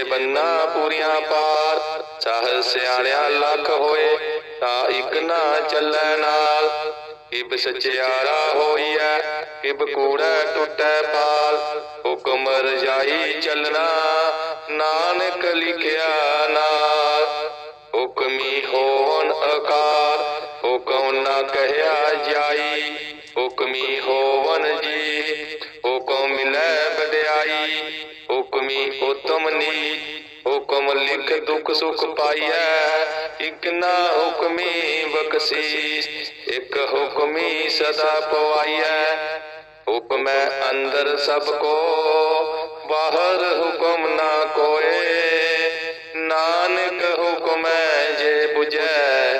ਜੇ ਬੰਨਾ ਪੂਰੀਆਂ ਪਾਰ ਸਾਹ ਸਿਆਣਿਆ ਲੱਖ ਹੋਏ, ਤਾਂ ਇੱਕ ਨਾ ਚੱਲੈ ਨਾਲ। ਕਿਬ ਸਚਿਆਰਾ ਹੋਈਐ, ਕਿਬ ਕੂੜੈ ਟੁੱਟੈ ਪਾਲ। ਹੁਕਮ ਰਜਾਈ ਚੱਲਣਾ, ਨਾਨਕ ਲਿਖਿਆ ਨਾਲ। ਹੁਕਮੀ ਹੋਵਨ ਅਕਾਰ, ਹੁਕਮ ਨਾ ਕਹਿਆ ਜਾਈ। ਹੁਕਮੀ ਹੋਵਨ ਜੀ ਦੁਖ ਸੁਖ ਪਾਈਐ, ਇਕ ਨਾ ਹੁਕਮੀ ਬਖਸ਼ੀਸ਼, ਇਕ ਹੁਕਮੀ ਸਦਾ ਪਵਾਈਐ। ਹੁਕਮੈ ਅੰਦਰ ਸਭ ਕੋ, ਬਾਹਰ ਹੁਕਮ ਨਾ ਕੋਏ। ਨਾਨਕ ਹੁਕਮੈ ਜੇ 부ਜੈ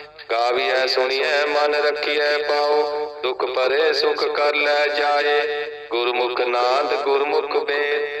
ਗਾਵੀਐ, ਸੁਣੀਐ, ਮਨ ਰੱਖੀਐ ਪਾਉ ਦੁਖ ਪਰੇ ਸੁਖ ਕਰ ਲੈ ਜਾਏ। ਗੁਰਮੁਖ ਨਾਦ ਗੁਰਮੁਖ ਵੇਦ।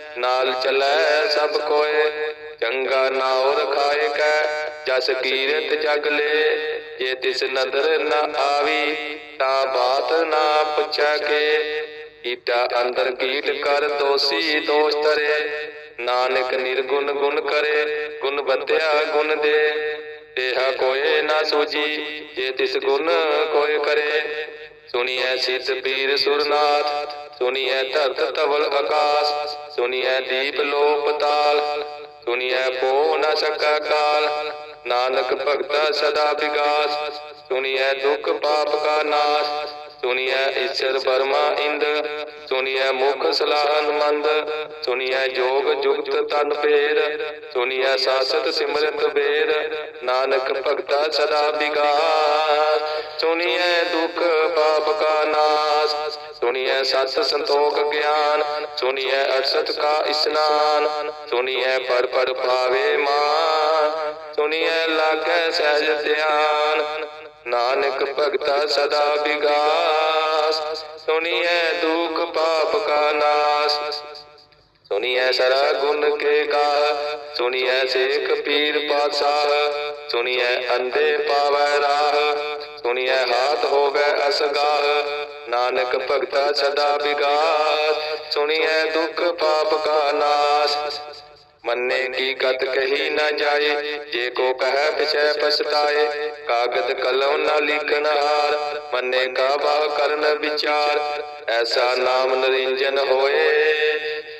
ਨਾਲ ਚਲੈ ਸਭ ਕੋਏ, ਚੰਗਾ ਨਾਉ ਰਖਾਏ ਕੈ, ਜਸ ਕੀਰਤ ਜਗ ਲੈ, ਜੇ ਤਿਸ ਨਦਰ ਨ ਆਵੀ, ਤਾਂ ਬਾਤ ਨਾ ਪੁੱਛੈ ਕੇ। ਕੀਟਾ ਅੰਦਰ ਕੀਟ ਕਰ ਦੋਸੀ ਦੋਸ਼ ਤਰੇ ਨਾਨਕ ਨਿਰਗੁਣ ਗੁਣ ਕਰੇ, ਗੁਣ ਬੰਦਿਆ ਗੁਣ ਦੇ। ਦੇਹਾ ਕੋਏ ਨਾ ਸੂਜੀ, ਜੇ ਤਿਸ ਗੁਣ ਕੋਏ ਕਰੇ, ਸੁਣੀਐ ਸਿੱਧ ਪੀਰ ਸੁਰਨਾਥ ਸੁਣੀਐ ਧਰਤ ਤਵਲ ਆਕਾਸ ਸੁਣੀਐ ਦੀਪ ਲੋਪ ਤਾਲ ਸੁਣੀਐ ਪੋ ਨ ਸਕਾ ਕਾਲ। ਨਾਨਕ ਭਗਤਾ ਸਦਾ ਵਿਗਾਸ ਸੁਣੀਐ ਦੁਖ ਪਾਪ ਕਾ ਨਾਸ ਸੁਣੀਐ ਈਸ਼ਰ ਬਰਮਾ ਇੰਦ ਸੁਣੀਐ ਮੁਖ ਸਲਾਹਨ ਮੰਦ ਸੁਣੀਐ ਜੋਗ ਜੁਗਤ ਤਨ ਪੇਰ ਸੁਣੀਐ ਸਾਸਤ ਸਿਮਰਤ ਬੇਰ। ਨਾਨਕ ਭਗਤਾ ਸਦਾ ਵਿਗਾਸ ਸੁਣੀਐ ਦੁਖ ਪਾਪ ਕਾ ਨਾਸ, ਸੁਣੀਐ ਸਤ ਸੰਤੋਖ ਗਿਆਨ, ਸੁਣੀਐ ਅਰਸਤ ਕਾ ਇਸਨਾਨ, ਸੁਣੀਐ ਪਰ ਪਰ ਪਾਵੇ ਮਾਨ, ਸੁਣੀਐ ਲਾ ਲਾਗੈ ਸਹਿਜ ਧਿਆਨ, ਨਾਨਕ ਭਗਤਾ ਸਦਾ ਵਿਗਾਸ, ਸੁਣੀਐ ਦੁਖ ਪਾਪ ਕਾ ਨਾਸ ਸੁਣੀਐ ਸਰਾ ਗੁਣ ਕੇ ਗਾ ਸੁਣੀਐ ਸੇਖ ਪੀਰ ਪਾਤਸ਼ਾਹ, ਸੁਣੀਐ ਅੰਧੇ ਪਾਵੈ ਰਾਹ, ਸੁਣੀਐ ਹਾਥ ਹੋਵੇ ਅਸਗਾਹ, ਨਾਨਕ ਭਗਤਾ ਸਦਾ ਵਿਗਾਸ ਸੁਣੀਐ ਦੁਖ ਪਾਪ ਕਾ ਨਾਸ। ਮੰਨੇ ਕੀ ਗਤ ਕਹੀ ਨਾ ਜਾਏ, ਜੇ ਕੋ ਕਹੈ ਪਿਛੈ ਪਛਤਾਏ, ਕਾਗਦ ਕਲਮ ਨਾ ਲਿਖਨ ਹਾਰ, ਮੰਨੇ ਕਾ ਬਾਹ ਕਰਨ ਵਿਚਾਰ, ਐਸਾ ਨਾਮ ਨਰਿੰਜਨ ਹੋਏ।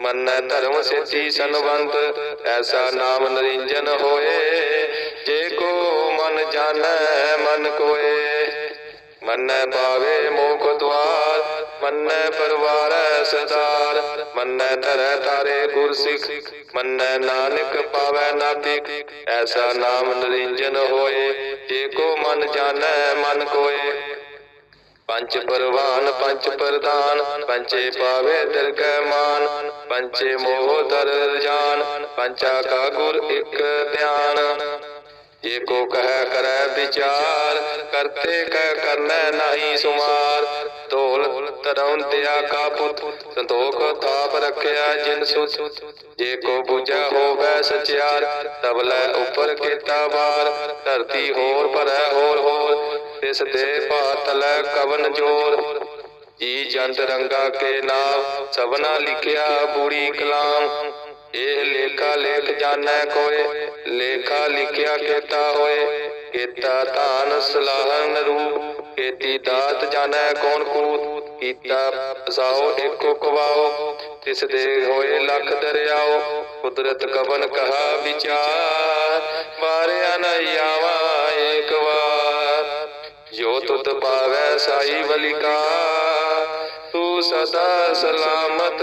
ਮੰਨੈ ਧਰਮ ਸੇਤੀ ਸੰਵੰਤ ਐਸਾ ਨਾਮ ਨਰਿੰਜਨ ਹੋਏ। ਜੇ ਕੋ ਮਨ ਜਾਣੈ, ਮਨ ਕੋਏ। ਮੰਨੈ ਪਾਵੇ ਮੋਖ ਦਵਾਰ ਮੰਨੈ ਪਰਵਾਰੈ ਸਦਾਰ ਮੰਨੈ ਧਰੈ ਤਾਰੇ ਗੁਰ ਸਿੱਖ ਮੰਨੈ ਨਾਨਕ ਪਾਵੈ ਨਾਤਿਕ। ਐਸਾ ਨਾਮ ਨਰਿੰਜਨ ਹੋਏ। ਜੇ ਕੋ ਮਨ ਜਾਣੈ, ਮਨ ਕੋਏ। ਪੰਚ ਪਰਵਾਨ ਪੰਚ ਪ੍ਰਦਾਨ ਪੰਚੇ ਪਾਵੇ ਦਰਗਹਿ ਮਾਨ ਪੰਚੇ ਮੋਹ ਦਰ ਜਾਨ ਪੰਚਾ ਕਾ ਗੁਰ ਇੱਕ ਧਿਆਨ। ਜੇ ਕੋ ਕਹਿ ਕਰੈ ਵਿਚਾਰ, ਕਰਤੇ ਕਹਿ ਕਰਨੈ ਨਹੀਂ ਸੁਮਾਰ। ਢੋਲ ਤਰਉ ਦਿਆ ਕਾ ਪੁੱਤ, ਸੰਤੋਖ ਥਾਪ ਰੱਖਿਆ ਜਿਨ ਸੁਤ। ਜੇ ਕੋ ਬੁਝੈ ਹੋਵੈ ਸਚਿਆਰ ਤਬਲੇ ਉੱਪਰ ਕੀਤਾ ਬਾਹਰ ਧਰਤੀ ਹੋਰ ਭਰੈ ਹੋਰ ਹੋਰ ਤਿਸ ਦੇ ਪਾਤਲੈ ਕਵਨ ਜੋਰ। ਜੀ ਜੰਤ ਰੰਗਾ ਕੇ ਨਾਮ, ਸਭਨਾ ਲਿਖਿਆ ਬੂੜੀ ਕਲਾਮ। ਇਹ ਲੇਖਾ ਲੇਖ ਜਾਣੈ ਕੋਏ, ਲੇਖਾ ਲਿਖਿਆ ਕੀਤਾ ਹੋਏ। ਕੀਤਾ ਧਾਨ ਸਲਾਹਨ ਰੂਪ, ਕੀਤੀ ਦਾਤ ਜਾਣੈ ਕੌਣ ਕੂਤ। ਕੀਤਾ ਸਾਓ ਏਕੋ ਕਵਾਓ ਤਿਸ ਦੇ ਹੋਏ ਲੱਖ ਦਰਿਆਓ, ਕੁਦਰਤ ਕਵਨ ਕਹਾ ਵਿਚਾਰ। ਮਾਰਿਆ ਨ ਆਵਾ ਏਕ ਵਾਰ। ਜੋ ਤੁਧ ਪਾਵੈ ਸਾਈ ਬਲਿਕਾ ਤੂੰ ਸਦਾ ਸਲਾਮਤ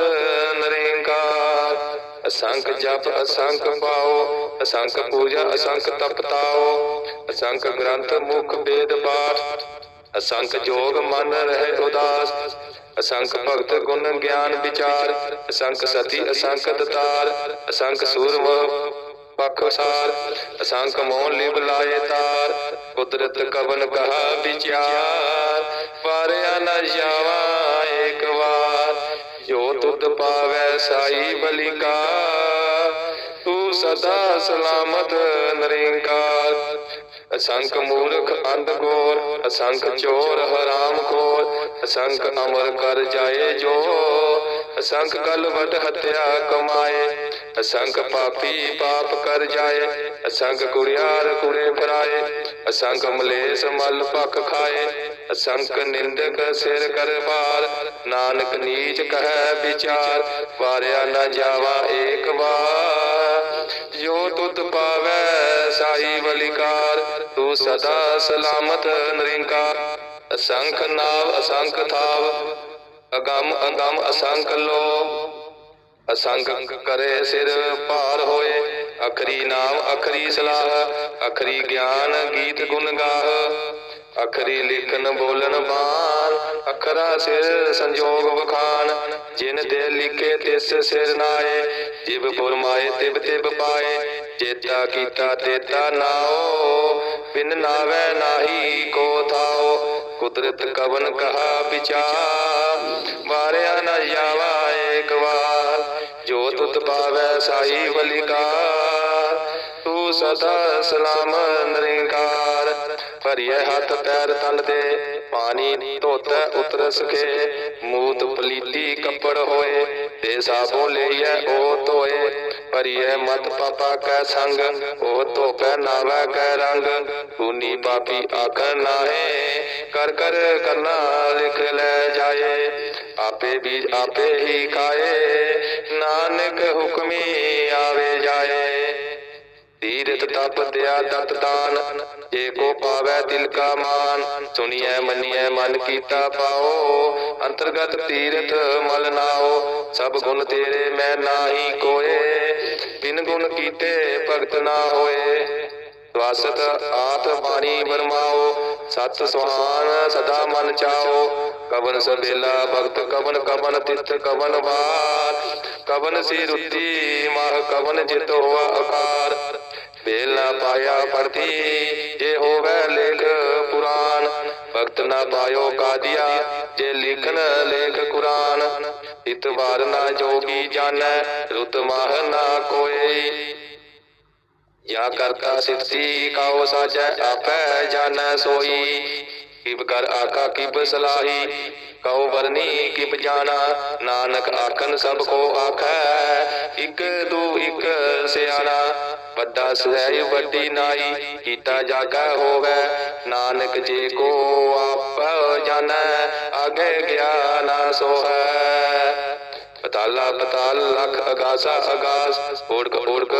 ਨਰੇਂਕਾਰ ਅਸੰਖ ਜਪ, ਅਸੰਖ ਪਾਓ, ਅਸੰਖ ਪੂਜਾ, ਅਸੰਖ ਤਪਤਾਓ, ਅਸੰਖ ਗ੍ਰੰਥ ਮੁਖ ਵੇਦ ਪਾਠ। ਅਸੰਖ ਜੋਗ ਮਨ ਰਹੇ ਉਦਾਸ, ਅਸੰਖ ਭਗਤ ਗੁਣ ਗਿਆਨ ਵਿਚਾਰ। ਅਸੰਖ ਸਤੀ, ਅਸੰਖ ਦਤਾਰ, ਅਸੰਖ ਸੂਰਮ ਪਖਸਾਰ ਅਸੰਖ ਮੋਹ ਲਿਵ ਲਾਏ ਤਾਰ, ਕੁਦਰਤ ਕਵਨ ਕਹਾ ਵਿਚਾਰ ਪਾਰਿਆ ਨ ਜਾਵਾ ਏਕ ਵਾਰ, ਜੋ ਤੁਧ ਪਾਵੈ ਸਾਈ ਬਲਿਕਾ ਤੂੰ ਸਦਾ ਸਲਾਮਤ ਨਰਿੰਕਾਰ। ਅਸੰਖ ਮੂਰਖ ਅੰਧ ਗੋਰ, ਅਸੰਖ ਚੋਰ ਹਰਾਮ ਖੋਰ, ਅਸੰਖ ਅਮਰ ਕਰ ਜਾਏ ਜੋ ਅਸੰਖ ਕਲਵਟ ਹਤਿਆ ਕਮਾਏ, ਅਸੰਖ ਪਾਪੀ ਪਾਪ ਕਰ ਜਾਏ, ਅਸੰਖ ਕੁੜਿਆਰ ਕੁੜੇ ਫਰਾਏ, ਅਸੰਖ ਮਲੇਸ ਮਲ ਪਖ ਖਾਏ, ਅਸੰਖ ਨਿੰਦਕ ਸਿਰ ਕਰ ਬਾਰ ਨਾਨਕ ਨੀਚ ਕਹੈ ਵਿਚਾਰ, ਵਾਰਿਆ ਨਾ ਜਾਵਾ ਏਕ ਵਾਰ। ਜੋ ਤੁਧ ਪਾਵੈ ਸਾਈ ਬਲਿਕਾਰ ਤੂੰ ਸਦਾ ਸਲਾਮਤ ਨਰਿੰਕਾਰ। ਅਸੰਖ ਨਾਵ ਅਸੰਖ ਥਾਵ ਅਗੰਮ ਅਗੰਮ ਅਸੰਖ ਲੋ ਅਸੰਗ ਕਰੇ ਸਿਰ ਭਾਰ ਹੋਏ। ਅਖਰੀ ਨਾਮ, ਅਖਰੀ ਸਲਾਹ। ਅਖਰੀ ਗਿਆਨ ਗੀਤ ਗੁਣ ਗਾਹ। ਅਖਰੀ ਲਿਖਨ ਬੋਲਨ ਬਾਣ। ਅਖਰਾ ਸਿਰ ਸੰਜੋਗ ਵਖਾਨ ਜਿਨ ਦੇ ਲਿਖੇ ਤਿਸ ਸਿਰ ਨਾਏ। ਜਿਵ ਫੁਰਮਾਏ ਤਿਬ ਤਿਬ ਪਾਏ। ਜੇਤਾ ਕੀਤਾ ਤੇਤਾ ਨਾਓ। ਬਿਨ ਨਾਵੇ ਨਾਹੀ ਕੋ ਥਾਓ। ਕੁਦਰਤ ਕਵਨ ਕਹਾ ਵਿਚਾਰ, ਵਾਰਿਆ ਨ ਜਾਵਾ ਏਕ ਵਾਰ, ਜੋ ਤੁਤ ਪਾਵੈ ਸਾਈ ਬਲਿਕਾਰ, ਤੂੰ ਸਦਾ ਸਲਾਮ ਨਰਿੰਕਾਰ। ਭਰੀਏ ਹੱਥ ਪੈਰ ਤਨ ਦੇ, ਪਾਣੀ ਧੋਤੈ ਉਤਰ ਸਕੇ ਮੂਤ ਪਲੀਤੀ ਕੱਪੜ ਹੋਏ, ਤੇ ਸਾਬੋ ਲਈਐ ਉਹ ਧੋਏ। ਭਰੀਏ ਮਤ ਪਾਪਾ ਕੈ ਸੰਗ, ਉਹ ਧੋਪੈ ਨਾਵੈ ਕੈ ਰੰਗ। ਤੂਨੀ ਪਾਪੀ ਆਖਰ ਨਾਹੇ, ਕਰ ਕਰ ਕਰਨਾ ਲਿਖ ਲੈ ਜਾਏ। ਆਪੇ ਵੀ ਆਪੇ ਹੀ ਖਾਏ, ਨਾਨਕ ਹੁਕਮੀ ਆਵੇ ਜਾਏ। ਤੀਰਥ ਤਪ ਦਿਆ ਦਤ ਦਾਨ, ਜੇ ਕੋ ਪਾਵੈ ਤਿਲ ਕਾ ਮਾਨ। ਸੁਣੀਐ, ਮੰਨੀਐ, ਮਨ ਕੀਤਾ ਪਾਓ, ਅੰਤਰਗਤ ਤੀਰਥ ਮਲ ਨਾਓ। ਸਭ ਗੁਣ ਤੇਰੇ ਮੈਂ ਨਾਹੀ ਕੋਏ, ਬਿਨ ਗੁਣ ਕੀਤੇ ਭਗਤ ਨਾ ਹੋਏ। ਵਾਸਤ ਆਤ ਬਾਣੀ ਬਰਮਾਓ ਸਤ ਸੁਹਾਨ ਸਦਾ ਮਨ ਚਾਓ। ਕਵਨ ਸਬੇਲਾ ਭਗਤ, ਕਵਨ ਕਵਨ ਤਿਤ ਕਵਨ ਵਾਰ। ਕਵਨ ਸੀ ਰੁੱਤੀ, ਮਹ ਕਵਨ ਜਿਤ ਹੋਆ ਆਕਾਰ ਬੇਲ ਨਾ ਪਾਇਆ ਪਰਤੀ ਜੇ ਹੋਵੇ ਲੇਖ ਪੁਰਾਨ ਭਗਤ ਨਾ ਪਾਇਓ ਕਾਦੀਆ, ਜੇ ਲਿਖਣ ਲੇਖ ਕੁਰਾਨ। ਇਤਵਾਰ ਨਾ ਜੋਗੀ ਜਾਣੈ, ਰੁਤ ਮਾਹ ਨਾ ਕੋਏ ਜਾਂ ਕਰਤਾ ਸਿੱਧੀ ਕਾਉ ਸਾਜੈ, ਆਪੈ ਜਾਣੈ ਸੋਈ। ਕਿਬ ਕਰ ਆਕਾ ਕਿਬ ਸਲਾਹੀ? ਕਉ ਵਰਨੀ ਕਿਬ ਜਾਣਾ? ਨਾਨਕ ਆਖਨ ਸਭ ਕੋ ਆਖੈ, ਇਕ ਦੂ ਇਕ ਸਿਆਣਾ। ਵੱਡਾ ਸਹਿ ਵੱਡੀ ਨਾਈ, ਕੀਤਾ ਜਾਗਾ ਹੋਵੇ। ਨਾਨਕ ਜੇ ਕੋ ਆਪ ਜਾਣੈ, ਅਗੇ ਗਿਆਨ ਸੋਹੈ। ਪਤਾਲਾ ਪਤਾਲ ਲਖ ਅਗਾਸਾ ਅਗਾਸ, ਓੜਕ ਓੜਕ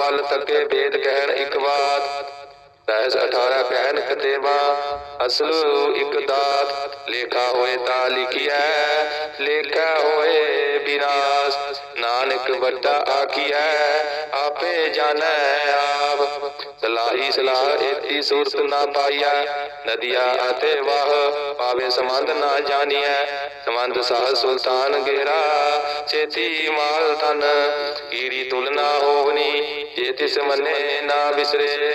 ਫਲ ਤੱਕੇ ਵੇਦ ਕਹਿਣ ਇੱਕ ਬਾਤ ਤੈਸ 18 ਕਹਿਣ ਕਤੇਵਾ, ਅਸਲ ਇੱਕ ਦਾਤ, ਲੇਖਾ ਹੋਏ ਤਾਂ ਲਿਖਿਆ ਲੇਖਾ ਹੋਏ ਬਿਨਾਸ਼ ਨਾਨਕ ਵੱਡਾ ਆਖੀਐ, ਆਪੇ ਜਾਣੈ ਆਪ। ਸਲਾਹੀ ਸਲਾਹ ਏਤੀ ਸੂਰਤ ਨਾ ਪਾਈਐ, ਨਦੀਆ ਅਤੇ ਵਾਹ ਪਾਵੇ ਸੰਬੰਧ ਨਾ ਜਾਣੀਐ। ਸੰਬੰਧ ਸਾਹ ਸੁਲਤਾਨ ਗੇਰਾ ਚੇਤੀ ਮਾਲ ਤਨ ਕੀੜੀ ਤੁਲਨਾ ਹੋਵਨੀ, ਜੇ ਤਿਸ ਮੰਨੇ ਨਾ ਵਿਸਰੇ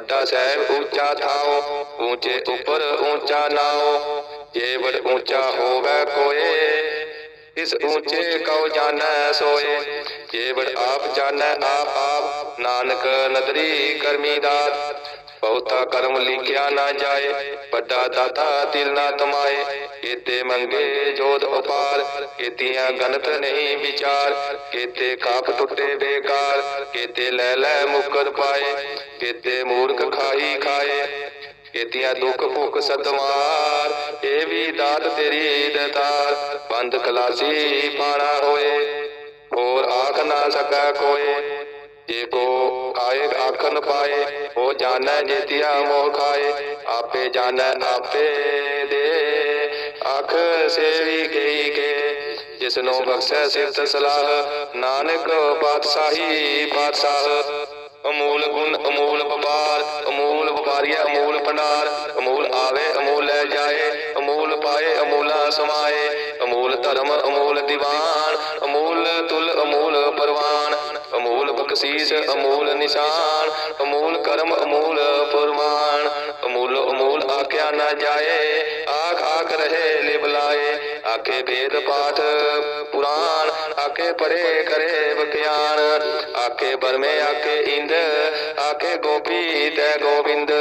ਵੱਡਾ ਸਾਹਿਬ ਉੱਚਾ ਥਾਓ ਉੱਚੇ ਉੱਪਰ ਉੱਚਾ ਨਾਓ ਜੇ ਵਡ ਉੱਚਾ ਹੋਵੇ ਕੋਏ ਇਸ ਉੱਚੇ ਕਉ ਜਾਣੈ ਸੋਏ ਜੇ ਵਡ ਆਪ ਜਾਣੈ ਆਪ ਆਪ ਨਾਨਕ ਨਦਰੀ ਕਰਮੀ ਦਾਤ ਬਹੁਤਾ ਕਰਮ ਲਿਖਿਆ ਨਾ ਜਾਏ ਵੱਡਾ ਦਾਤਾ ਦਿਲ ਨਾ ਤਮਾਏ ਕੀਤੇ ਮੰਗੇ ਜੋਤ ਉਪਾਰ, ਕੀਤੀਆਂ ਗਨਤ ਨਹੀਂ ਵਿਚਾਰ, ਕੀਤੇ ਕਾਪ ਟੁੱਟੇ ਬੇਕਾਰ, ਕੀਤੇ ਲੈ ਲੈ ਮੁਕਰ ਪਾਏ, ਕੀਤੇ ਮੂਰਖ ਖਾਈ ਖਾਏ, ਕੀਤੀਆਂ ਦੁੱਖ ਭੁੱਖ ਸਤਮਾਰ ਇਹ ਵੀ ਦਾਤ ਤੇਰੀ ਦਤਾਰ, ਬੰਦ ਖਲਾਸੀ ਪਾਣਾ ਹੋਏ, ਹੋਰ ਆਖ ਨਾ ਸਕਾ ਕੋਏ, ਜੇ ਕੋ ਆਏ ਆਖਨ ਪਾਏ, ਉਹ ਜਾਣੈ ਜੇਤਿਆ ਮੋਹ ਖਾਏ, ਆਪੇ ਜਾਣੈ ਆਪੇ ਦੇ। ਆਖ ਸੇਵੀ ਗਈ ਕੇ ਜਿਸ ਨੂੰ ਬਖਸ਼ੈ ਸਿਫਤ ਸਲਾਹ, ਨਾਨਕ ਪਾਤਸ਼ਾਹੀ ਪਾਤਸ਼ਾਹ। ਅਮੂਲ ਗੁਣ, ਅਮੂਲ ਵਪਾਰ, ਅਮੂਲ ਵਪਾਰੀਆ, ਅਮੂਲ ਭੰਡਾਰ। ਅਮੂਲ ਆਵੇ, ਅਮੂਲ ਲੈ ਜਾਏ, ਅਮੂਲ ਪਾਏ, ਅਮੂਲਾ ਸਮਾਏ। ਅਮੂਲ ਧਰਮ, ਅਮੂਲ ਦੀਵਾਨ, ਅਮੂਲ ਤੁਲ ਅਮੂਲ ਬਖਸ਼ੀਸ਼ ਅਮੂਲ ਨਿਸ਼ਾਨ, ਅਮੂਲ ਕਰਮ, ਅਮੂਲ ਫਰਮਾਨ। ਅਮੂਲ ਅਮੂਲ ਆਖਿਆ ਨਾ ਜਾਏ, ਆਖ ਆਖ ਰਹੇ ਲਿਬਲਾਏ ਆਖੇ ਵੇਦ ਪਾਠ ਪੁਰਾਣ, ਆਖੇ ਪਰੇ ਕਰੇ ਬਖਿਆਨ ਆਖੇ ਬਰਮੇ, ਆਖੇ ਇੰਦ, ਆਖੇ ਗੋਪੀ ਤੈ ਗੋਬਿੰਦ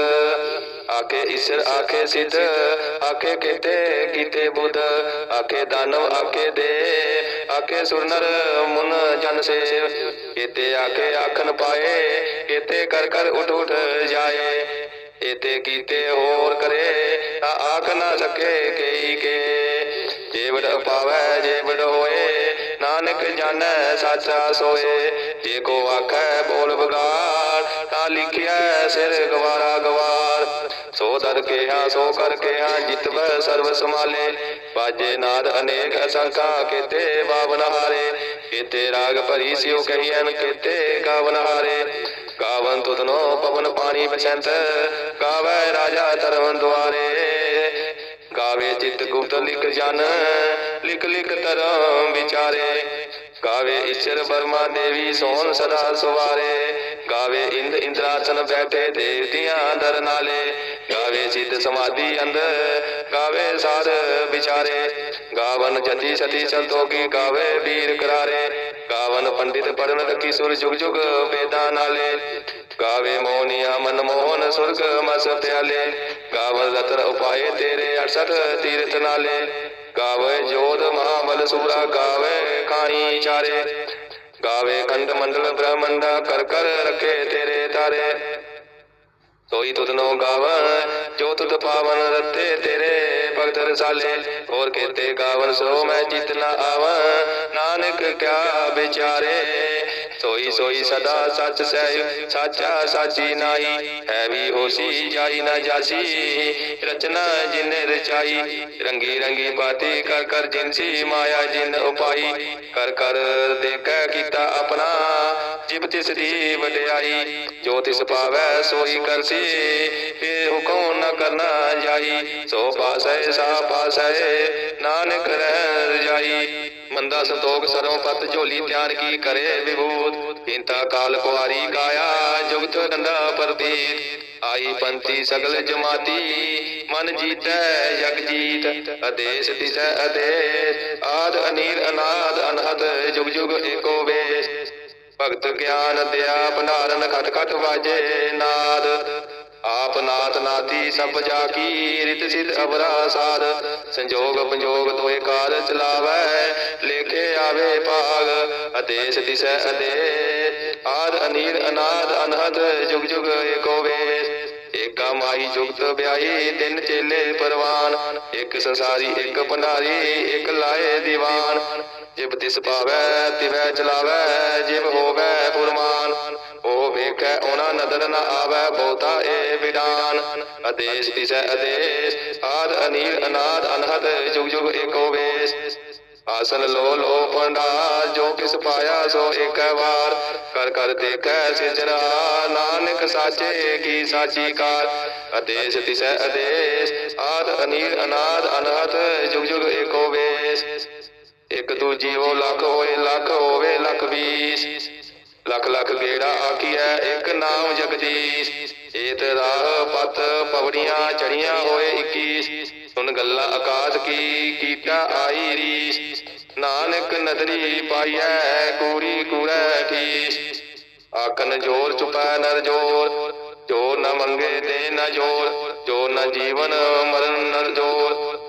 ਆਖੇ ਈਸ਼ਰ ਆਖੇ ਸਿੱਧ ਆਖੇ ਕੀਤੇ ਕੀਤੇ ਬੁੱਧ ਆਖੇ ਦਾਨਵ ਆਖੇ ਦੇ ਆਖੇ ਸੁਰਨਰ ਮੁਨ ਜਨ ਸੇਵ ਕੀਤੇ ਆਖੇ ਆਖਨ ਪਾਏ ਕੀਤੇ ਕਰ ਕਰ ਉਠ ਉਠ ਜਾਏ ਇਤੇ ਕੀਤੇ ਹੋਰ ਕਰੇ ਤਾਂ ਆਖ ਨਾ ਸਕੇ ਕਈ ਕੇ ਜੇਵੜ ਪਾਵੈ ਜੇਵੜ ਹੋਏ ਨਾਨਕ ਜਾਣੈ ਸਾਚਾ ਸੋਏ ਜੇ ਕੋ ਆਖੈ ਬੋਲ ਬਗਾਰ ਤਾਂ ਲਿਖਿਆ ਸਿਰ ਗਵਾਰਾ ਗਵਾਰ ਸੋ ਦਰ ਕਿਹਾ, ਸੋ ਕਰ ਕਿਹਾ, ਜਿਤਵੈ ਸਰਬ ਸਮਾਲੇ ਬਾਜੇ ਨਾਦ ਅਨੇਕ ਅਸੰਖਾ, ਕੀਤੇ ਬਾਵਨ ਹਾਰੇ। ਕੀਤੇ ਰਾਗ ਭਰੀ ਸਿਉ ਕਹੀਐਨ, ਕੀਤੇ ਗਾਵਨ ਹਾਰੇ। ਗਾਵਨ ਤੁਧਨੋ ਪਵਨ ਪਾਣੀ ਬਸੰਤ ਗਾਵੇ ਰਾਜਾ ਧਰਮ ਦੁਆਰੇ। ਗਾਵੇ ਚਿਤ ਗੁਪਤ ਲਿਖ ਜਨ, ਲਿਖ ਲਿਖ ਧਰਮ ਵਿਚਾਰੇ। ਗਾਵੇ ਈਸ਼ਰ ਬਰਮਾ ਦੇਵੀ, ਸੋਨ ਸਦਾ ਸੁਵਾਰੇ। ਗਾਵੇ ਇੰਦ ਇੰਦਰਾਸਨ ਬੈਠੇ, ਦੇਵਤਿਆਂ ਦਰ ਨਾਲੇ। ਗਾਵੇ ਸਿੱਧ ਸਮਾਧੀ ਅੰਦਰ ਗਾਵੇ ਸਾਧ ਵਿਚਾਰੇ। ਗਾਵਨ ਜਤੀ ਸਤੀ ਸੰਤੋਖੀ ਗਾਵੇ ਵੀਰ ਕਰਾਰੇ। ਗਾਵਨ ਪੰਡਿਤ ਪੜਨ ਲਖੀ ਸੁਰ ਜੁਗ ਜੁਗ ਵੇਦਾਂ ਨਾਲੇ। ਗਾਵੇ ਮੋਹਨੀਆ ਮਨ ਮੋਹਨ ਸੁਰਗ ਮਸ ਪਿਆਲੇ ਗਾਵਨ ਰਤਨ ਉਪਾਏ ਤੇਰੇ 68 ਤੀਰਥ ਨਾਲੇ। ਗਾਵੇ ਜੋਧ ਮਹਾਬਲ ਸੂਰਾ ਗਾਵੇ ਖਾਣੀ ਚਾਰੇ। ਗਾਵੇ ਖੰਡ ਮੰਡਲ ਬ੍ਰਹਮੰਡਾ ਕਰ ਕਰ ਰਖੇ ਤੇਰੇ ਤਾਰੇ। ਸੋਈ ਤੁਧ ਨੋ ਗਾਵਨ ਜੋ ਤੁਧ ਪਾਵਨ ਰਤੇ ਤੇਰੇ ਭਗਤ ਰਸਾਲੇ। ਹੋਰ ਕੇਤੇ ਗਾਵਨ ਸੋ ਮੈਂ ਜਿਤ ਨ ਆਵਨ ਨਾਨਕ ਕਿਆ ਵਿਚਾਰੇ। ਸੋਈ ਸੋਈ ਸਦਾ ਸੱਚ ਸਹਿ ਸਾਚਾ ਸਾਚੀ ਨਾਈ ਹੈ ਵੀ ਹੋਸੀ, ਜਾਈ ਨਾ ਜਾਸੀ। ਰਚਨਾ ਜਿਨੇ ਰਚਾਈ, ਰੰਗੀ ਰੰਗੀ ਬਾਤੀ ਕਰ ਕਰ ਜਿਨਸੀ ਮਾਇਆ ਜਿਨ ਉਪਾਈ। ਕਰ ਕਰ ਦੇਖੈ ਕੀਤਾ ਆਪਣਾ ਜਿਬ ਤਿਸ ਦੀ ਵਡਿਆਈ, ਜੋ ਤਿਸ ਪਾਵੈ ਸੋਈ ਕਰਸੀ ਇਹ ਹੁਕਮ ਨ ਕਰਨਾ ਜਾਈ, ਸੋ ਪਾਸੈ, ਸਾ ਪਾਸੈ, ਨਾਨਕ ਰਹਿ ਰਜਾਈ। ਮੰਦਾ ਸੰਤੋਖ ਸਰੋਂ ਪਤ ਝੋਲੀ ਤਿਆਰ ਕੀ ਕਰੇ ਵਿਭੂਤ ਇੰਤਾ ਕਾਲ ਕੁਆਰੀ ਕਾਇਆ, ਜੁਗਤ ਡੰਡਾ ਪ੍ਰਤੀਤ ਆਈ ਪੰਤੀ ਸਗਲ ਜਮਾਤੀ, ਮਨ ਜੀਤੈ, ਜਗ ਜੀਤ, ਅਦੇਸ ਦਿਸੈ ਅਦੇਸ। ਆਦ ਅਨੀਰ ਅਨਾਦ ਅਨਹਦ, ਜੁਗ ਜੁਗ ਏਕੋ ਵੇਸ ਭਗਤ ਗਿਆਨ ਦਿਆ ਭੰਡਾਰਨ ਖਟ ਖਟ ਵਾਜੇ ਨਾਦ। ਆਪ ਨਾਥ ਨਾਤੀ ਸਭ ਜਾ ਕੀ ਰਿਤ ਸਿਧ ਅਵਰਾ ਸਾਧ ਸੰਜੋਗ ਪੰਜੋਗ ਤੋਏ ਕਾਰ ਚਲਾਵੈ, ਲੇਖੇ ਆਵੇ ਭਾਗ ਅਦੇਸ ਦਿਸੈ ਅਦੇ ਆਦ ਅਨੀਰ ਅਨਾਦ ਅਨਹਦ, ਜੁਗ ਜੁਗ ਏਕੋ ਵੇਸ। ਏਕਾ ਮਾਈ ਜੁਗਤ ਵਿਆਹੀ, ਤਿੰਨ ਚੇਲੇ ਪਰਵਾਨ। ਇੱਕ ਸੰਸਾਰੀ, ਇੱਕ ਭੰਡਾਰੀ, ਇੱਕ ਲਾਏ ਦੀਵਾਨ। ਜਿਬ ਤਿਸ ਪਾਵੈ ਤਿਵੈ ਚਲਾਵੈ, ਜਿਬ ਹੋਵੈ ਫੁਰਮਾਨ ਉਹ ਵੇਖੈ, ਉਹਨਾਂ ਨਦਰ ਨ ਆਵੈ, ਬਹੁਤਾ ਏ ਵਿਦਾਨ ਆਦੇਸ਼ ਤਿਸੈ ਆਦੇਸ਼, ਆਦ ਅਨੀਲ, ਅਨਾਦ, ਅਨਹਦ ਜੁਗ ਜੁਗ ਏਕੋ ਵੇਸ। ਆਸਨ ਲੋ ਲੋ ਪੰਡਾ ਜੋ ਕਿਸ ਪਾਇਆ ਸੋ ਏਕ ਵਾਰ। ਕਰ ਕਰ ਦੇਖੈ ਸਿਜਰਾ, ਨਾਨਕ ਸਾਚੇ ਕੀ ਸਾਚੀ ਕਾਰ। ਆਦੇਸ਼ ਤਿਸੈ ਆਦੇਸ਼, ਆਦ ਅਨੀਰ ਅਨਾਦ, ਅਨਹਦ, ਜੁਗ ਜੁਗ ਏਕੋ ਵੇਸ। ਇੱਕ ਦੂਜੀ ਉਹ ਲੱਖ ਹੋਏ, ਲੱਖ ਹੋਵੇ, ਲੱਖ ਵੀਸ। ਲਖ ਲਖ ਗੇੜਾ ਆਖੀਐ, ਇੱਕ ਨਾਮ ਜਗਦੀਸ਼। ਏਤ ਰਾਹ ਪਤ ਪਵੜੀਆਂ ਚੜੀਆਂ ਹੋਏ 21 ਸੁਣ ਗੱਲਾਂ ਆਕਾਸ਼ ਕੀ ਕੀਤਾ ਆਈ ਰੀਸ। ਨਾਨਕ ਨਦਰੀ ਪਾਈਐ ਕੂੜੀ ਕੂੜੈ ਠੀਸ। ਆਖਨ ਜੋਰ ਚੁਪੈ ਨਰ ਜੋਰ, ਜੋ ਨ ਮੰਗੇ ਤੇ ਨ ਜੋਰ, ਜੋ ਨ ਜੀਵਨ ਮਰਨ ਨਰ ਜੋਰ।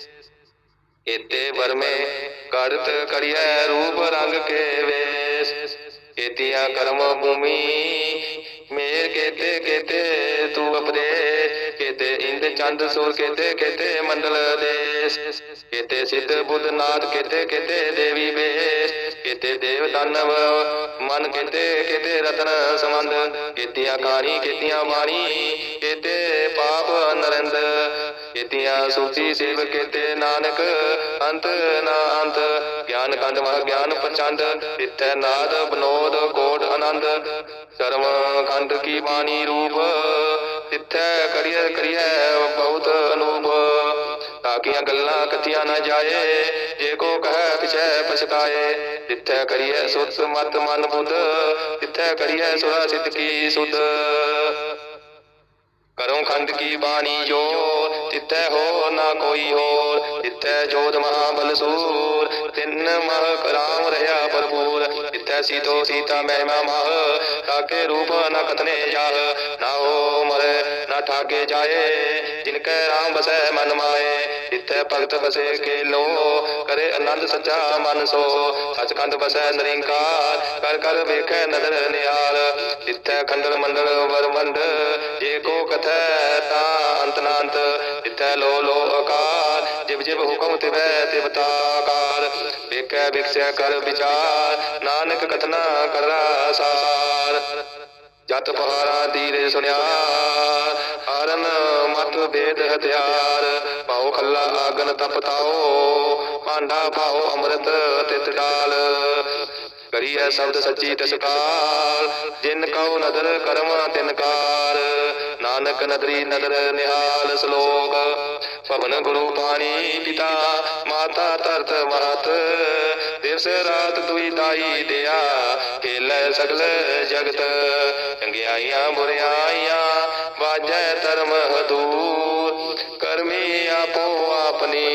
ਕੇਤੇ ਵਰਮੇ ਕਰਤ ਕਰਿਐ ਰੂਪ ਰੰਗ ਕੇ ਵੇਸ। ਕੇਤੀਆਂ ਕਰਮ ਭੂਮੀ, ਮੇਰ ਕੇਤੇ ਕੇਤੇ ਤੂੰ ਅਪਦੇ ਕੇਤੇ ਇੰਦ ਚੰਦ ਸੂਰ ਕੇਤੇ ਕੇਤੇ ਮੰਡਲ ਦੇਸ। ਕੇਤੇ ਸਿੱਧ ਬੁੱਧ ਨਾਥ ਕੇਤੇ ਕੇਤੇ ਦੇਵੀ ਵੇਸ। ਕੇਤੇ ਦੇਵ ਦਾਨਵ ਮਨ ਕੇਤੇ ਕੇਤੇ ਰਤਨ ਸੰਬੰਧ। ਕੇਤੀਆਂ ਕਾਣੀ ਕੇਤੀਆਂ ਬਾਣੀ, ਕੇਤੇ ਪਾਪ ਨਰਿੰਦ। ਕੇਤੀਆਂ ਸੂਚੀ ਸੇਵ ਕੇਤੇ ਨਾਨਕ, ਅੰਤ ਨਾ ਅੰਤ। ਗਿਆਨ ਕੰਦ ਮਹ ਗਿਆਨ ਪ੍ਰਚੰਡ ਤਿੱਥੈ ਨਾਦ ਬਨੋਦ ਕੋਟ ਆਨੰਦ। ਕਰਮ ਖੰਡ ਕੀ ਬਾਣੀ ਰੂਪ, ਤਿੱਥੈ ਕਰੀਐ ਕਰੀਐ ਬਹੁਤ ਅਨੂਪ। ਤਾਕੀਆਂ ਗੱਲਾਂ ਕਥੀਆਂ ਨਾ ਜਾਏ, ਜੇ ਕੋ ਕਹੈ ਪਿਛੈ ਪਛਤਾਏ। ਤਿੱਥੈ ਕਰੀਐ ਸੁਤ ਮਤ ਮਨ ਬੁੱਧ, ਤਿੱਥੈ ਕਰੀਐ ਸੁਰਾ ਸਿੱਧ ਕੀ ਸੁਧ। ਕਰਮ ਖੰਡ ਕੀ ਬਾਣੀ ਜੋ ਤਿੱਥੈ ਹੋ ਨਾ ਕੋਈ ਹੋਰ। ਤਿੱਥੈ ਜੋਤ ਮਹਾਬਲ ਸੂਰ, ਤਿੰਨ ਮਹ ਰਾਮ ਰਹਾ ਭਰਪੂਰ। ਤਿੱਥੈ ਸੀਤੋ ਸੀਤਾ ਮਹਿਮਾ ਮਹ ਤਾਕੇ ਰੂਪ ਨ ਜਾਹ। ਨਾ ਹੋ ਮਰੇ, ਨਾ ਠਾਕੇ ਜਾਏ, ਜਿਨ ਕੈ ਰਾਮ ਬਸੈ ਮਨ ਮਾਏ। ਤਿੱਥੈ ਭਗਤ ਬਸੇ ਕੇ ਲੋ ਕਰੇ ਆਨੰਦ ਸੱਚਾ ਮਨ ਸੋ। ਸਚਖੰਡ ਬਸੈ ਨਿਰੰਕਾਰ, ਕਰ ਕਰ ਵੇਖੈ ਨਦਰ ਨਿਹਾਲ। ਜਿੱਥੈ ਖੰਡਲ ਮੰਡਲ ਵਰਮੰਡ ਏਕੋ ਕਥੈ ਤਾ ਅੰਤ ਨਾ ਅੰਤ ਲੋ ਲੋ ਅਕਾਲ ਜਿਵ ਜਿਵ ਹੁਕਮ ਤਿਵੈ ਤਿਵ ਤਾਕਾਰ, ਵੇਖੈ ਵਿਖਸੈ ਕਰ ਵਿਚਾਰ, ਨਾਨਕ ਕਥਨਾ ਕਰਨਾ ਸਾਰ। ਜਤ ਪਹਾਰਾ ਦੀਰੇ ਸੁਣਿਆ ਹਰਨ ਮਤ ਵੇਦ ਹਥਿਆਰ ਪਾਉ ਖੱਲਾ ਆਗਨ ਤਪਤਾਓ ਭਾਂਡਾ ਪਾਉ ਅੰਮ੍ਰਿਤ ਤਿਤ ਡਾਲ। ਕਰੀਐ ਸ਼ਬਦ ਸੱਚੀ ਤਿਸ ਜਿਨ ਕਉ ਨਦਰ ਕਰਮ ਤਿਨ ਕਾਰ। ਨਾਨਕ ਨਦਰੀ ਨਦਰ ਨਿਹਾਲ ਸ਼ਲੋਕ। ਭਵਨ ਗੁਰੂ ਪਾਣੀ ਪਿਤਾ, ਮਾਤਾ ਧਰਤ ਮਹਤ। ਦਿਵਸ ਰਾਤ ਦੁਈ ਦਾਈ ਦਿਆ, ਖੇਲੇ ਸਗਲ ਜਗਤ। ਚੰਗਿਆਈਆਂ ਬੁਰਿਆਈਆਂ, ਵਾਜੈ ਧਰਮ ਹਦੂਰ। ਕਰਮੀ ਆਪੋ ਆਪਣੀ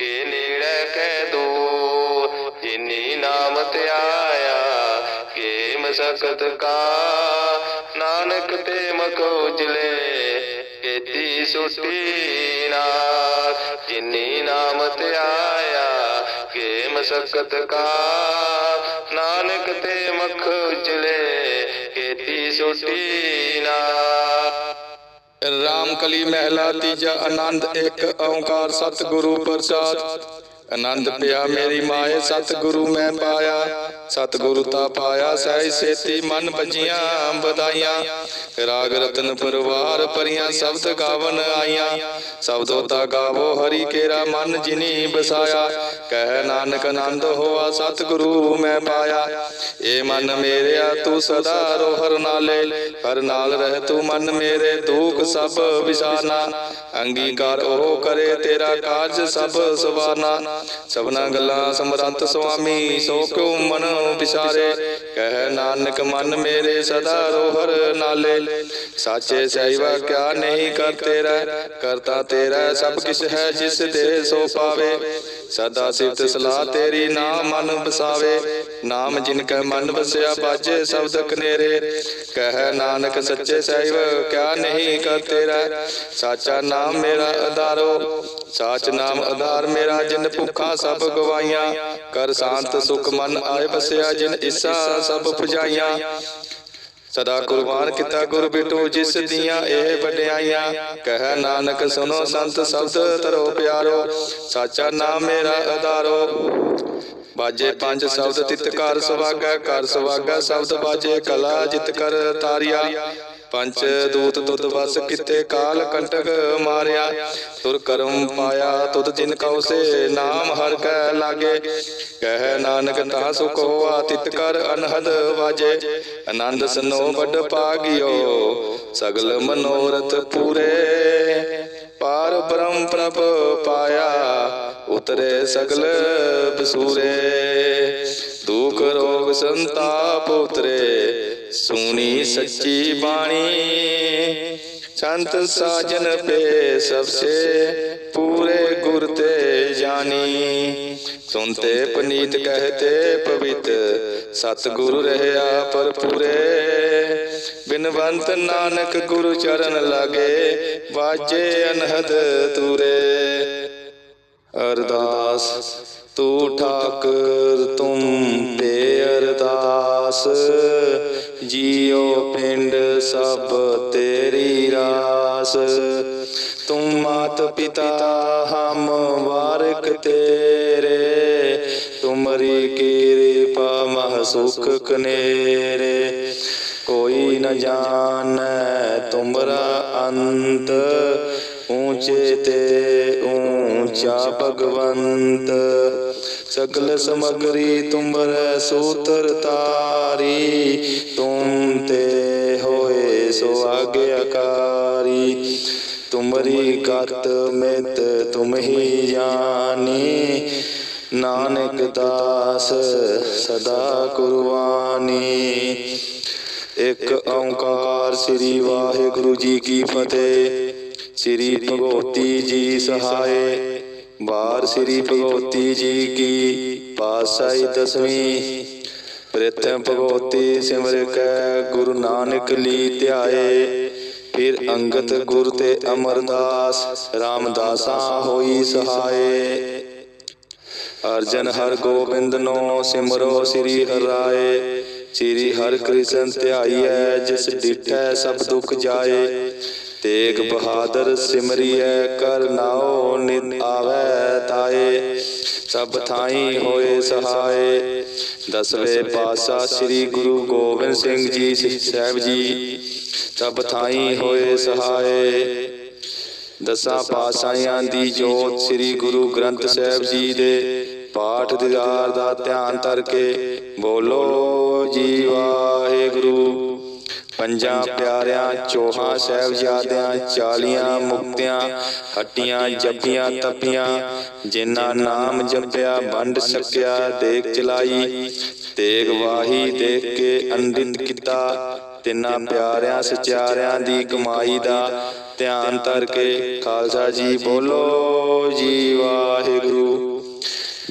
ਇਹ ਨੇੜੇ ਕਹਿ ਦੂਰ। ਧਿਆਇਆ ਕੇ ਮਸਕਤ ਕਾ। ਨਾਨਕ ਤੇ ਮਖ ਉਜਲੇ ਕੀਤੀ ਸੁਟੀ ਨਾਥ ਜਿਨੀ ਨਾਮ ਧਿਆਇਆ ਕੇ ਮਸਕਤ ਕਾ। ਨਾਨਕ ਤੇ ਮਖ ਉਜਲੇ ਕੀਤੀ ਸੁਟੀ ਨਾਥ ਰਾਮ ਕਲੀ ਮਹਿਲਾ ਤੀਜਾ ਆਨੰਦ ਇੱਕ ਓੰਕਾਰ ਸਤਿਗੁਰੂ ਪ੍ਰਸਾਦ। ਆਨੰਦ ਪਿਆ ਮੇਰੀ ਮਾਏ ਸਤਿਗੁਰੂ ਮੈਂ ਪਾਇਆ। ਸਤਿਗੁਰੂ ਤਾ ਪਾਇਆ ਸਹਿ ਸੇਤੀ, ਮਨ ਭਜੀਆਂ ਵਧਾਈਆਂ ਰਾਗ ਰਤਨ ਪਰਵਾਰ ਪਰੀਆਂ ਸ਼ਬਦ ਗਾਵਨ ਆਈਆਂ। ਸ਼ਬਦੋ ਤਾ ਗਾਵੋ ਹਰੀ ਕੇਰਾ, ਮਨ ਜਿਨੀ ਬਸਾਇਆ। ਕਹਿ ਨਾਨਕ ਆਨੰਦ ਹੋਆ, ਸਤਿਗੁਰੂ ਮੈਂ ਪਾਇਆ। ਏ ਮਨ ਮੇਰਿਆ, ਤੂੰ ਸਦਾ ਰੋਹਰ ਨਾਲੇ ਹਰ ਨਾਲ ਰਹਿ ਤੂੰ ਮਨ ਮੇਰੇ, ਦੁੱਖ ਸਭ ਵਿਸਾਰਨਾ। ਅੰਗੀਕਾਰ ਉਹ ਕਰੇ, ਤੇਰਾ ਕਾਰਜ ਸਭ ਸਵਾਰਨਾ ਸਭਨਾ ਗੱਲਾਂ ਸਮਰੰਤ ਸੁਆਮੀ, ਸੋ ਕਿਉ ਮਨ ਵਿਚਾਰੇ ਕਹਿ ਨਾਨਕ ਮਨ ਮੇਰੇ ਸਦਾ ਰੋਹਰ ਨਾਲੇ। ਸਾਚੇ ਸਹਿਵਾ ਕਿਆ ਨਹੀਂ ਕਰ ਤੇਰਾ ਕਰਤਾ ਤੇਰਾ ਸਭ ਕਿਛ ਹੈ ਜਿਸ ਦੇ ਸੋ ਪਾਵੇ। ਸਦਾ ਸਿਫਤ ਸਲਾਹ ਤੇਰੀ ਨਾਮ ਮਨ ਬਸਾਵੇ ਨਾਮ ਜਿਨ ਕੈ ਮਨ ਵਸਿਆ ਬਾਜੇ ਸ਼ਬਦ ਕਨੇਰੇ ਕਹਿ ਨਾਨਕ ਸੱਚੇ ਸਹਿਬ ਕਿਆ ਨਹੀਂ ਕਰ ਤੇਰਾ ਸਾਚਾ ਨਾਮ ਮੇਰਾ ਆਧਾਰੋ ਸਾਚ ਨਾਮ ਆਧਾਰ ਮੇਰਾ ਜਿਨ ਭੁੱਖਾਂ ਸਭ ਗਵਾਈਆਂ। ਕਰ ਸ਼ਾਂਤ ਸੁਖ ਮਨ ਆਏ ਬਸਿਆ ਜਿਨ ਇਸਾ ਸਭ ਪੁਜਾਈਆਂ ਸਦਾ ਕੁਰਬਾਨ ਕੀਤਾ ਗੁਰ ਬਿਟੂ ਜਿਸ ਦੀਆਂ ਇਹ ਵਡਿਆਈਆਂ। ਕਹਿ ਨਾਨਕ ਸੁਨੋ ਸੰਤ ਸ਼ਬਦ ਤਰੋ ਪਿਆਰੋ। ਸਾਚਾ ਨਾਮ ਮੇਰਾ ਆਧਾਰੋ ਬਾਜੇ ਪੰਜ ਸ਼ਬਦ ਤਿਤ ਕਰ ਸੁਭਾਗਾ ਕਰ ਸੁਭਾਗਾ ਸ਼ਬਦ ਬਾਜੇ ਕਲਾ ਜਿਤ ਕਰ ਤਾਰਿਆ। ਪੰਜ ਦੂਤ ਤੁਧ ਵਸ ਕਿਤੇ ਕਾਲ ਕੰਟਕ ਮਾਰਿਆ। ਤੁਰ ਕਰਮ ਪਾਇਆ ਤੁਧ ਜਿਨ ਕਉ ਸੇ ਨਾਮ ਹਰ ਕੈ ਲਾਗੇ। ਕਹਿ ਨਾਨਕ ਤਾ ਸੁਖ ਹੋਆ ਤਿਤ ਕਰ ਅਨਹਦ ਵਾਜੇ। ਆਨੰਦ ਸਨੋ ਵੱਡ ਪਾਗਿਓ ਸਗਲ ਮਨੋਰਥ ਪੂਰੇ। ਪਾਰ ਬ੍ਰਹਮ ਪ੍ਰਭ ਪਾਇਆ, ਉਤਰੇ ਸਗਲ ਬਸੂਰੇ। ਦੁਖ ਰੋਗ ਸੰਤਾਪ ਉਤਰੇ, ਸੁਣੀ ਸੱਚੀ ਬਾਣੀ। ਸੰਤ ਸਾਜਨ ਪੇ ਸਭ ਸੇ ਪੂਰੇ ਗੁਰ ਤੇ ਜਾਨੀ ਸੁਨਤੇ ਪਨੀਤ ਕਹਤੇ ਪਵਿੱਤ, ਸਤਿਗੁਰੂ ਰਹਿਆ ਪਰਪੂਰੇ ਬਿਨਵੰਤ ਨਾਨਕ ਗੁਰੂ ਚਰਨ ਲਾਗੇ ਵਾਜੇ ਅਨਹਦ ਤੂਰੇ। ਅਰਦਾਸ, ਤੂੰ ਠਾਕਰ ਤੁਮ ਤੇ ਅਰਦਾਸ। ਜੀਉ ਪਿੰਡ ਸਭ ਤੇਰੀ ਰਾਸ। ਤੂੰ ਮਾਤ ਪਿਤਾ ਹਮ ਵਾਰਕ ਤੇਰੇ। ਤੁਮਰੀ ਕਿਰਪਾ ਮਹ ਸੁਖ ਕਨੇਰੇ। ਕੋਈ ਨ ਜਾਣੈ ਤੁਮਰਾ ਅੰਤ। ਊਚੇ ਤੇ ਊਚਾ ਭਗਵੰਤ। ਸਗਲ ਸਮਗਰੀ ਤੁਮਰੇ ਸੂਤਰ ਤਾਰੀ। ਤੁਮ ਤੇ ਹੋਏ ਸੋ ਆਗਿਆਕਾਰੀ। ਤੁਮਰੀ ਗਤ ਮਿਤ ਤੁਮ ਹੀ ਜਾਨੀ ਨਾਨਕ ਦਾਸ ਸਦਾ ਕੁਰਬਾਨੀ। ਇੱਕ ਓੰਕਾਰ ਸ੍ਰੀ ਵਾਹਿਗੁਰੂ ਜੀ ਕੀ ਫਤਿਹ। ਸ੍ਰੀ ਭਗਵਤੀ ਜੀ ਸਹਾਏ। ਬਾਰ ਸ੍ਰੀ ਭਗਵਤੀ ਜੀ ਕੀ ਪਾਸਾਈ ਦਸਵੀਂ। ਪ੍ਰਥਮ ਭਗਵਤੀ ਸਿਮਰ ਕੈ ਗੁਰੂ ਨਾਨਕ ਲੀ ਧਿਆਏ। ਫਿਰ ਅੰਗਤ ਗੁਰ ਤੇ ਅਮਰਦਾਸ ਰਾਮਦਾਸਾ ਹੋਈ ਸਹਾਏ। ਅਰਜਨ ਹਰ ਗੋਬਿੰਦ ਨੋ ਸਿਮਰੋ ਸ੍ਰੀ ਹਰਿ ਰਾਏ ਸ੍ਰੀ ਹਰਿ ਕ੍ਰਿਸ਼ਨ ਧਿਆਈਐ ਜਿਸ ਡਿਠੈ ਸਭ ਦੁਖ ਜਾਏ। ਤੇਗ ਬਹਾਦਰ ਸਿਮਰਿਐ ਕਰ ਨਾਉ ਨਿਤ ਆਵੈ ਤਾਏ। ਸਭ ਥਾਈ ਹੋਏ ਸਹਾਏ। ਦਸਵੇਂ ਪਾਤਸ਼ਾਹ ਸ੍ਰੀ ਗੁਰੂ ਗੋਬਿੰਦ ਸਿੰਘ ਜੀ ਸਾਹਿਬ ਜੀ। ਸਭ ਥਾਈ ਹੋਏ ਸਹਾਏ। ਦਸਾਂ ਪਾਤਸ਼ਾਹਾਂ ਦੀ ਜੋਤ ਸ੍ਰੀ ਗੁਰੂ ਗ੍ਰੰਥ ਸਾਹਿਬ ਜੀ ਦੇ। ਪਾਠ ਦੀਦਾਰ ਦਾ ਧਿਆਨ ਧਰ ਬੋਲੋ ਜੀ ਵਾਹਿਗੁਰੂ। ਪੰਜਾਂ ਪਿਆਰਿਆਂ, ਚੋਹਾਂ ਸਾਹਿਬਜ਼ਾਦਿਆਂ, ਚਾਲੀਆਂ ਮੁਕਤਿਆਂ, ਹੱਟੀਆਂ, ਜੱਪੀਆਂ, ਤਪੀਆਂ, ਜਿਨ੍ਹਾਂ ਨਾਮ ਜਪਿਆ, ਵੰਡ ਸਕਿਆ ਦੇਖ ਚਲਾਈ, ਤੇਗ ਵਾਹੀ ਦੇਖ ਕੇ ਅੰਡਿਤ ਕੀਤਾ, ਤਿੰਨਾਂ ਪਿਆਰਿਆਂ, ਸਚਿਆਰਿਆਂ ਦੀ ਕਮਾਈ ਦਾ ਧਿਆਨ ਧਰ ਕੇ ਖਾਲਸਾ ਜੀ ਬੋਲੋ ਜੀ ਵਾਹਿਗੁਰੂ।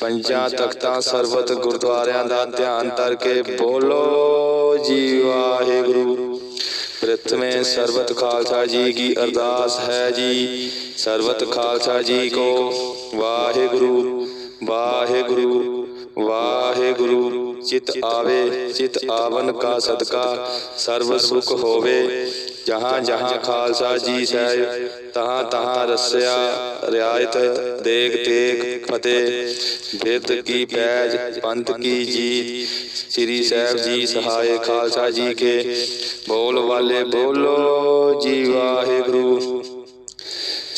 ਪੰਜਾਂ ਤਖਤਾਂ ਸਰਬਤ ਗੁਰਦੁਆਰਿਆਂ ਦਾ ਧਿਆਨ ਧਰ ਕੇ ਬੋਲੋ ਜੀ ਵਾਹਿਗੁਰੂ। ਪ੍ਰਥਮੇ ਸਰਬਤ ਖਾਲਸਾ ਜੀ ਕੀ ਅਰਦਾਸ ਹੈ ਜੀ। ਸਰਬਤ ਖਾਲਸਾ ਜੀ ਕੋ ਵਾਹਿਗੁਰੂ। ਵਾਹਿਗੁਰੂ। ਵਾਹਿਗੁਰੂ ਚਿਤ ਆਵੇ ਚਿਤ ਆਵਨ ਕਾ ਸਦਕਾ ਸਰਬ ਸੁਖ ਹੋਵੇ। ਜਹਾਂ ਜਹਾਂ ਖਾਲਸਾ ਜੀ ਸਾਹਿਬ ਤਹਾਂ ਤਹਾਂ ਰਸਿਆ ਰਿਆਇਤ ਦੇਖ ਤੇਗ ਫਤਿਹ। ਬਿਰਦ ਕੀ ਪੈਜ ਪੰਥ ਕੀ ਜੀਤ। ਸ੍ਰੀ ਸਾਹਿਬ ਜੀ ਸਹਾਏ ਖਾਲਸਾ ਜੀ ਕੇ। ਬੋਲ ਵਾਲੇ ਬੋਲੋ ਜੀ ਵਾਹਿਗੁਰੂ।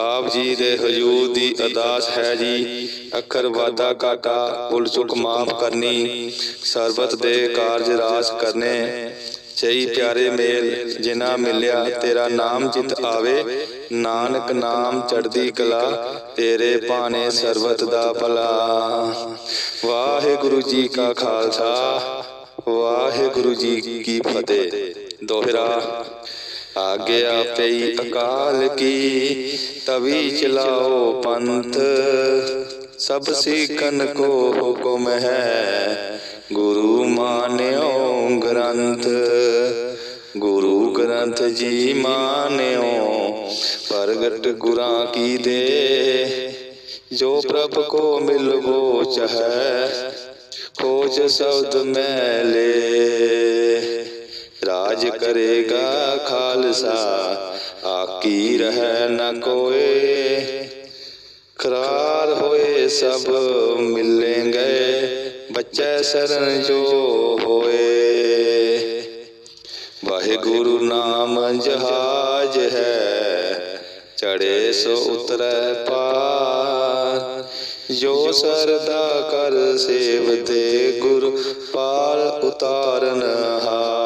ਆਪ ਜੀ ਦੇ ਹਜੂਰ ਦੀ ਅਰਦਾਸ ਹੈ ਜੀ। ਅੱਖਰ ਵਾਦਾ ਕਾਟਾ ਭੁੱਲ ਚੁੱਕ ਮਾਫ ਕਰਨੀ, ਸਰਬਤ ਦੇ ਕਾਰਜ ਰਾਸ ਕਰਨੇ। ਸਹੀ ਪਿਆਰੇ ਮੇਲ ਜਿਨਾ ਮਿਲਿਆ ਤੇਰਾ ਨਾਮ ਜਿਤ ਆਵੇ। ਨਾਨਕ ਨਾਮ ਚੜਦੀ ਕਲਾ, ਤੇਰੇ ਭਾਣੇ ਸਰਬਤ ਦਾ ਭਲਾ। ਵਾਹਿਗੁਰੂ ਜੀ ਕਾ ਖਾਲਸਾ, ਵਾਹਿਗੁਰੂ ਜੀ ਕੀ ਫਤਿਹ। ਦੋਹਰਾ ਆਗਿਆ ਪਈ ਅਕਾਲ ਕੀ, ਤਵੀ ਚਲਾਓ ਪੰਥ। ਸਭ ਸਿੱਖਨ ਕੋ ਹੁਕਮ ਹੈ, ਗੁਰੂ ਮਾਨਿਓ ਗ੍ਰੰਥ। ਗੁਰੂ ਗ੍ਰੰਥ ਜੀ ਮਾਨਿਓ, ਪ੍ਰਗਟ ਗੁਰਾਂ ਕੀ ਦੇ। ਜੋ ਪ੍ਰਭ ਕੋ ਮਿਲਵੋ ਚਹੈ ਖੋਜ ਸ਼ਬਦ ਮੈਲੇ ਰਾਜ ਕਰੇਗਾ ਖਾਲਸਾ। ਆਕੀ ਰਹਿ ਨ ਕੋਏ। ਕਰਾਰ ਹੋਏ ਸਭ ਮਿਲेंगे ਬੱਚੇ ਸਰਨ ਜੋ ਹੋਏ। ਵਾਹਿਗੁਰੂ ਨਾਮ ਜਹਾਜ ਹੈ। ਚੜੇ ਸੋ ਉਤਰੈ ਪਾਰ। ਜੋ ਸਰਦਾ ਕਰ ਸੇਵਤੇ ਗੁਰ ਪਾਲ ਉਤਾਰਨ ਹਾਰ।